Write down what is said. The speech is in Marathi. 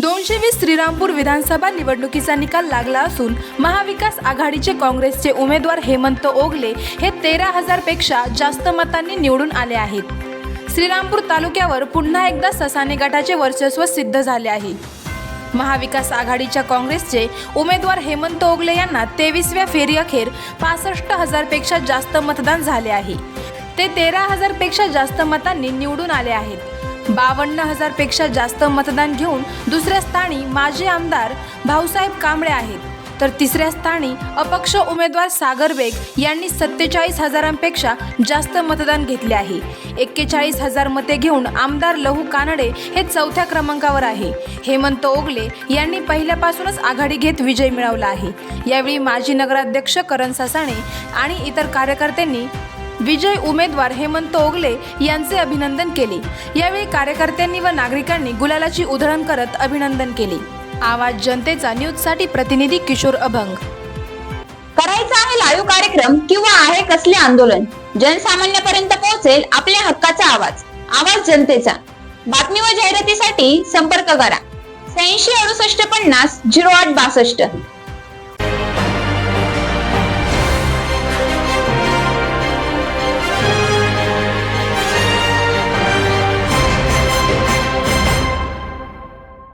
दोनशे वीस श्रीरामपूर विधानसभा निवडणुकीचा निकाल लागला असून महाविकास आघाडीचे काँग्रेसचे उमेदवार हेमंत ओगले हे तेरा हजारपेक्षा जास्त मतांनी निवडून आले आहेत. श्रीरामपूर तालुक्यावर पुन्हा एकदा ससाने गटाचे वर्चस्व सिद्ध झाले आहे. महाविकास आघाडीच्या काँग्रेसचे उमेदवार हेमंत ओगले यांना तेवीसव्या फेरीअखेर पासष्ट हजारपेक्षा जास्त मतदान झाले आहे. ते तेरा हजारपेक्षा जास्त मतांनी निवडून आले आहेत. बावन्न हजारपेक्षा जास्त मतदान घेऊन दुसऱ्या स्थानी माजी आमदार भाऊसाहेब कांबळे आहेत. तर तिसऱ्या स्थानी अपक्ष उमेदवार सागर बेग यांनी सत्तेचाळीस हजारांपेक्षा जास्त मतदान घेतले आहे. एक्केचाळीस हजार मते घेऊन आमदार लहू कानडे हे चौथ्या क्रमांकावर आहे. हेमंत ओगले यांनी पहिल्यापासूनच आघाडी घेत विजय मिळवला आहे. यावेळी माजी नगराध्यक्ष करण ससाणे आणि इतर कार्यकर्त्यांनी विजय उमेदवार हेमंत ओगले यांचे अभिनंदन केले. यावेळी कार्यकर्त्यांनी व नागरिकांनी गुलालाची उधळण करत अभिनंदन केले. आवाज जनतेचा न्यूजसाठी प्रतिनिधी किशोर अभंग. करायचा आहे लाईव्ह कार्यक्रम किंवा आहे कसले आंदोलन? जनसामान्यापर्यंत पोहोचेल आपल्या हक्काचा आवाज. आवाज जनतेचा. बातमी व जाहिरातीसाठी संपर्क करा. शहाऐंशी अडुसष्ट पन्नास झिरो आठ बासष्ट.